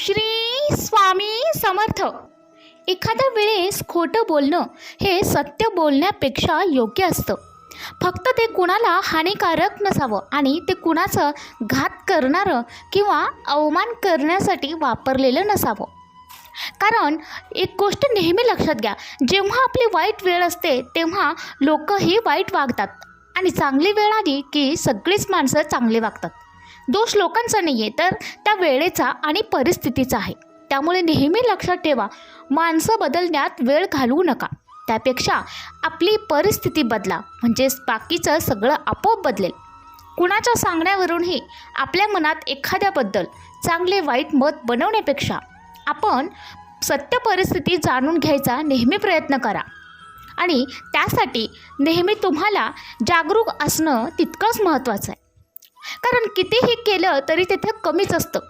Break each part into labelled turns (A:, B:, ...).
A: श्री स्वामी समर्थ. एखाद्या वेळेस खोटं बोलणं हे सत्य बोलण्यापेक्षा योग्य असतं. फक्त ते कुणाला हानिकारक नसावं आणि ते कुणाचं घात करणारं किंवा अवमान करण्यासाठी वापरलेलं नसावं. कारण एक गोष्ट नेहमी लक्षात घ्या जेव्हा आपली वाईट वेळ असते तेव्हा लोकही वाईट वागतात. आणि चांगली वेळ आली की सगळीच माणसं चांगली वागतात. दोष लोकांचा नाही आहे तर त्या वेळेचा आणि परिस्थितीचा आहे. त्यामुळे नेहमी लक्षात ठेवा माणसं बदलण्यात वेळ घालवू नका. त्यापेक्षा आपली परिस्थिती बदला म्हणजेच बाकीचं सगळं आपोआप बदलेल. कुणाच्या सांगण्यावरूनही आपल्या मनात एखाद्याबद्दल चांगले वाईट मत बनवण्यापेक्षा आपण सत्य परिस्थिती जाणून घ्यायचा नेहमी प्रयत्न करा. आणि त्यासाठी नेहमी तुम्हाला जागरूक असणं तितकंच महत्त्वाचं आहे. कारण कितीही केलं तरी तिथे कमीच असतं.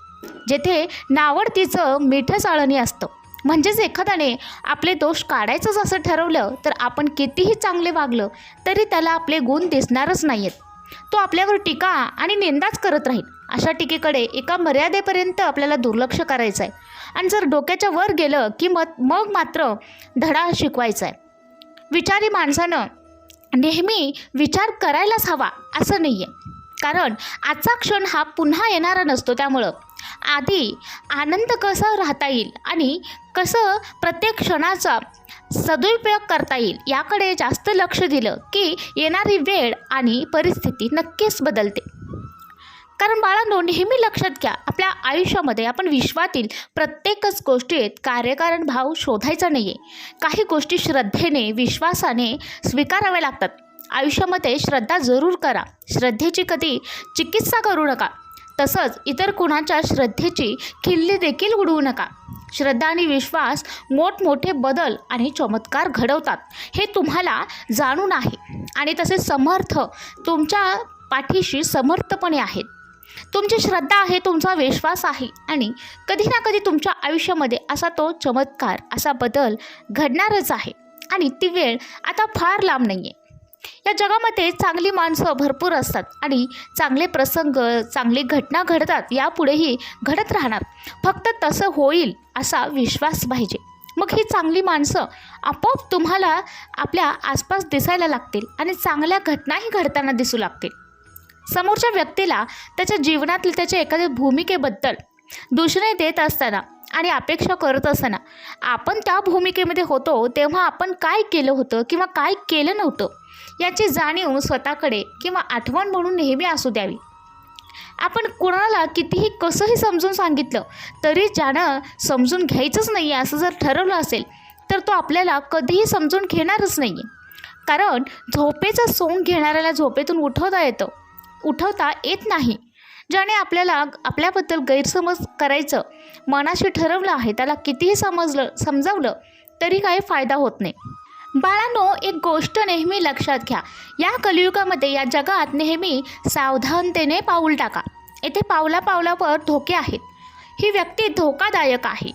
A: जेथे नावडतीचं मिठं चाळणी असतं. म्हणजेच एखाद्याने आपले दोष काढायचंच असं ठरवलं तर आपण कितीही चांगले वागलं तरी त्याला आपले गुण दिसणारच नाही आहेत तो आपल्यावर टीका आणि निंदाच करत राहील. अशा टीकेकडे एका मर्यादेपर्यंत आपल्याला दुर्लक्ष करायचं आहे आणि जर डोक्याच्या वर गेलं की मग मग मात्र धडा शिकवायचा आहे विचारी माणसानं नेहमी विचार करायलाच हवा असं नाही आहे कारण आजचा क्षण हा पुन्हा येणारा नसतो त्यामुळं. आधी आनंद कसा राहता येईल आणि कसं प्रत्येक क्षणाचा सदुपयोग करता येईल याकडे जास्त लक्ष दिलं की येणारी वेळ आणि परिस्थिती नक्कीच बदलते. कारण बाळांनो नेहमी लक्षात घ्या आपल्या आयुष्यामध्ये आपण विश्वातील प्रत्येकच गोष्टीत कार्यकारण भाव शोधायचा नाही आहे काही गोष्टी श्रद्धेने विश्वासाने स्वीकाराव्या लागतात. आयुष्यामध्ये श्रद्धा जरूर करा. श्रद्धेची कधी चिकित्सा करू नका. तसंच इतर कुणाच्या श्रद्धेची खिल्ली देखील उडवू नका. श्रद्धा आणि विश्वास मोठमोठे बदल आणि चमत्कार घडवतात हे तुम्हाला जाणून आहे. आणि तसे समर्थ तुमच्या पाठीशी समर्थपणे आहेत. तुमची श्रद्धा आहे तुमचा विश्वास आहे आणि कधी ना कधी तुमच्या आयुष्यामध्ये असा तो चमत्कार असा बदल घडणारच आहे. आणि ती वेळ आता फार लांब नाही आहे या जगामध्ये चांगली माणसं भरपूर असतात आणि चांगले प्रसंग चांगली घटना घडतात यापुढेही घडत राहणार. फक्त तसं होईल असा विश्वास पाहिजे. मग ही चांगली माणसं आपोआप तुम्हाला आपल्या आसपास दिसायला लागतील आणि चांगल्या घटनाही घडताना दिसू लागतील. समोरच्या व्यक्तीला त्याच्या जीवनातील त्याच्या एखाद्या भूमिकेबद्दल दूषणे देत असताना आणि अपेक्षा करत असताना आपण त्या भूमिकेमध्ये होतो तेव्हा आपण काय केलं होतं किंवा काय केलं नव्हतं याची जाणीव स्वतःकडे किंवा आठवण म्हणून नेहमी असू द्यावी. आपण कोणाला कितीही कसंही समजून सांगितलं तरी ज्यानं समजून घ्यायचंच नाही आहे असं जर ठरवलं असेल तर तो आपल्याला कधीही समजून घेणारच नाही आहे कारण झोपेचं सोंग घेणाऱ्याला झोपेतून उठवता येतं. उठवता येत नाही. ज्याने आपल्याला आपल्याबद्दल गैरसमज करायचं मनाशी ठरवलं आहे त्याला कितीही समजलं समजावलं तरी काही फायदा होत नाही. बाळांनो एक गोष्ट नेहमी लक्षात घ्या. या कलियुगामध्ये या जगात नेहमी सावधानतेने पाऊल टाका. येथे पावला पावलावर धोके आहेत. ही व्यक्ती धोकादायक आहे.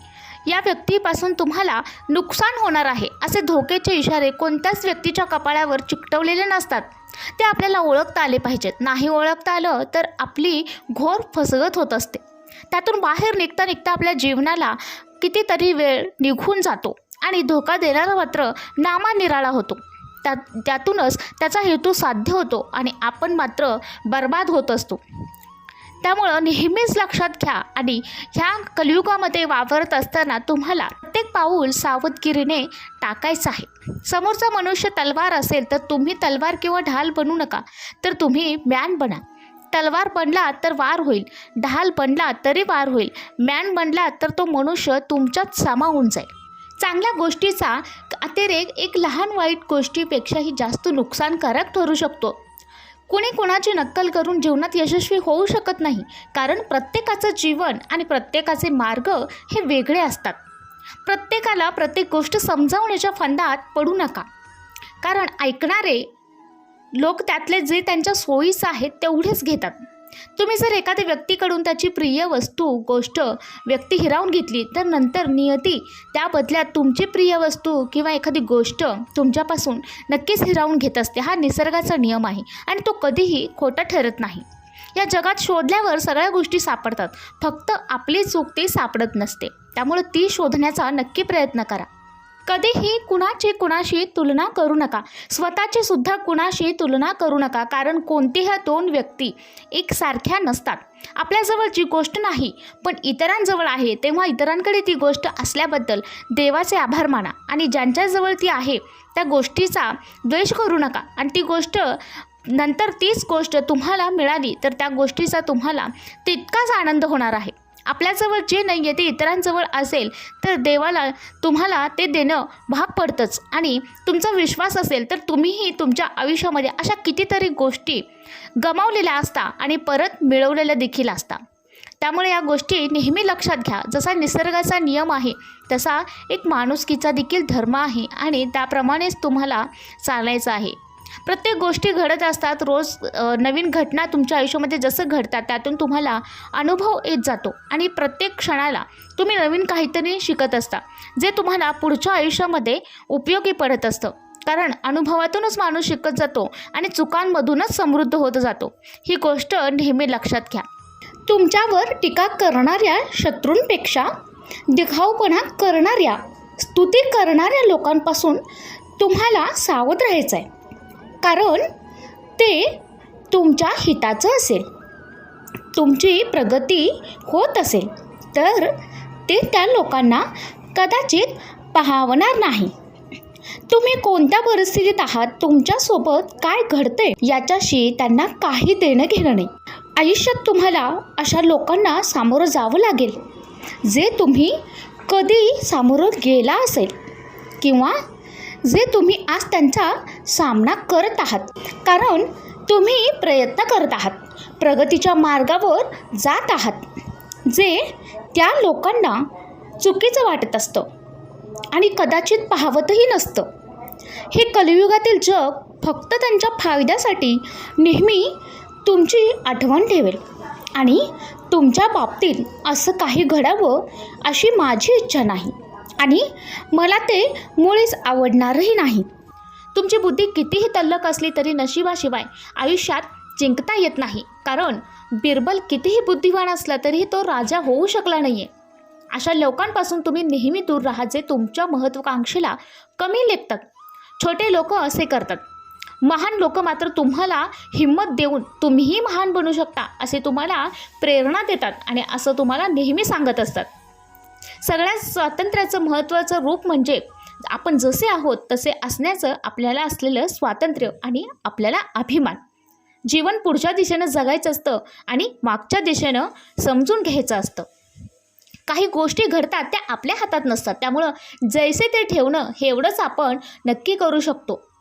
A: या व्यक्तीपासून तुम्हाला नुकसान होणार आहे. असे धोकेचे इशारे कोणत्याच व्यक्तीच्या कपाळावर चिकटवलेले नसतात. ते आपल्याला ओळखता आले पाहिजेत. नाही ओळखता आलं तर आपली घोर फसगत होत असते. त्यातून बाहेर निघता निघता आपल्या जीवनाला कितीतरी वेळ निघून जातो आणि धोका देणारा मात्र नामानिराळा होतो. त्या त्यातूनच त्याचा हेतू साध्य होतो आणि आपण मात्र बर्बाद होत असतो. त्यामुळं नेहमीच लक्षात घ्या आणि ह्या कलियुगामध्ये वावरत असताना तुम्हाला प्रत्येक पाऊल सावधगिरीने टाकायचं आहे. समोरचा मनुष्य तलवार असेल तर तुम्ही तलवार किंवा ढाल बनू नका तर तुम्ही मॅन बना. तलवार बनला तर वार होईल ढाल बनला तरी वार होईल मॅन बनला तर तो मनुष्य तुमच्यात सामावून जाईल. चांगल्या गोष्टीचा अतिरेक एक लहान वाईट गोष्टीपेक्षाही जास्त नुकसानकारक ठरू शकतो. कुणी कोणाची नक्कल करून जीवनात यशस्वी होऊ शकत नाही कारण प्रत्येकाचं जीवन आणि प्रत्येकाचे मार्ग हे वेगळे असतात. प्रत्येकाला प्रत्येक गोष्ट समजावण्याच्या फंदात पडू नका. कारण ऐकणारे लोक त्यातले जे त्यांच्या सोयीचं आहेत तेवढेच घेतात. तुम्ही जर एखाद्या व्यक्तीकडून त्याची प्रिय वस्तू गोष्ट व्यक्ती हिरावून घेतली तर नंतर नियती त्या बदल्यात तुमची प्रिय वस्तू किंवा एखादी गोष्ट तुमच्यापासून नक्कीच हिरावून घेत असते. हा निसर्गाचा नियम आहे आणि तो कधीही खोटा ठरत नाही. या जगात शोधल्यावर सगळ्या गोष्टी सापडतात. फक्त आपली चूक ती सापडत नसते. त्यामुळे ती शोधण्याचा नक्की प्रयत्न करा. कधीही कुणाची कुणाशी तुलना करू नका. स्वतःची सुद्धा कुणाशी तुलना करू नका कारण कोणतीही दोन व्यक्ती एकसारख्या नसतात. आपल्याजवळ जी गोष्ट नाही पण इतरांजवळ आहे तेव्हा इतरांकडे ती गोष्ट असल्याबद्दल देवाचे आभार माना. आणि ज्यांच्याजवळ ती आहे त्या गोष्टीचा द्वेष करू नका. आणि ती गोष्ट नंतर तीच गोष्ट तुम्हाला मिळाली तर त्या गोष्टीचा तुम्हाला तितकाच आनंद होणार आहे. आपल्याजवळ जे नाही आहे ते इतरांजवळ असेल तर देवाला तुम्हाला ते देणं भाग पडतंच. आणि तुमचा विश्वास असेल तर तुम्हीही तुमच्या आयुष्यामध्ये अशा कितीतरी गोष्टी गमावलेल्या असता आणि परत मिळवलेल्या देखील असता. त्यामुळे या गोष्टी नेहमी लक्षात घ्या. जसा निसर्गाचा नियम आहे तसा एक माणुसकीचा देखील धर्म आहे आणि त्याप्रमाणेच तुम्हाला चालायचं आहे. प्रत्येक गोष्टी घडत असतात. रोज नवीन घटना तुमच्या आयुष्यामध्ये जसं घडतात त्यातून तुम्हाला अनुभव येत जातो. आणि प्रत्येक क्षणाला तुम्ही नवीन काहीतरी शिकत असता जे तुम्हाला पुढच्या आयुष्यामध्ये उपयोगी पडत असतं. कारण अनुभवातूनच माणूस शिकत जातो आणि चुकांमधूनच समृद्ध होत जातो. ही गोष्ट नेहमी लक्षात घ्या. तुमच्यावर टीका करणाऱ्या शत्रूंपेक्षा दिखाऊपणा करणाऱ्या स्तुती करणाऱ्या लोकांपासून तुम्हाला सावध राहायचं आहे कारण ते तुमच्या हिताचं असेल. तुमची प्रगती होत असेल. तर ते त्या लोकांना कदाचित पाहवणार नाही. तुम्ही कोणत्या परिस्थितीत आहात? तुमच्यासोबत काय घडते याच्याशी त्यांना काही देणं घेणं नाही. आयुष्यात तुम्हाला अशा लोकांना सामोरं जावं लागेल. जे तुम्ही कधी सामोरं गेला असेल किंवा जे तुम्ही आज त्यांचा सामना करत आहात. कारण तुम्ही प्रयत्न करत आहात. प्रगतीच्या मार्गावर जात आहात. जे त्या लोकांना चुकीचं वाटत असतं. आणि कदाचित पाहवतही नसतं. हे कलियुगातील जग फक्त त्यांच्या फायद्यासाठी नेहमी तुमची आठवण ठेवेल. आणि तुमच्या बाबतीत असं काही घडावं अशी माझी इच्छा नाही. आणि मला ते मुळीच आवडणारही नाही. तुमची बुद्धी कितीही तल्लक असली तरी नशिबाशिवाय आयुष्यात जिंकता येत नाही. कारण बिरबल कितीही बुद्धिवान असला तरीही तो राजा होऊ शकला नाही आहे अशा लोकांपासून तुम्ही नेहमी दूर राहा जे तुमच्या महत्त्वाकांक्षेला कमी लेखतात. छोटे लोक असे करतात. महान लोक मात्र तुम्हाला हिंमत देऊन तुम्हीही महान बनू शकता असे तुम्हाला प्रेरणा देतात आणि असं तुम्हाला नेहमी सांगत असतात. सगळ्यात स्वातंत्र्याचं महत्त्वाचं रूप म्हणजे आपण जसे आहोत तसे असण्याचं आपल्याला असलेलं स्वातंत्र्य आणि आपल्याला अभिमान. जीवन पुढच्या दिशेनं जगायचं असतं आणि मागच्या दिशेनं समजून घ्यायचं असतं. काही गोष्टी घडतात त्या आपल्या हातात नसतात. त्यामुळं जैसे ते ठेवणं हे एवढंच आपण नक्की करू शकतो.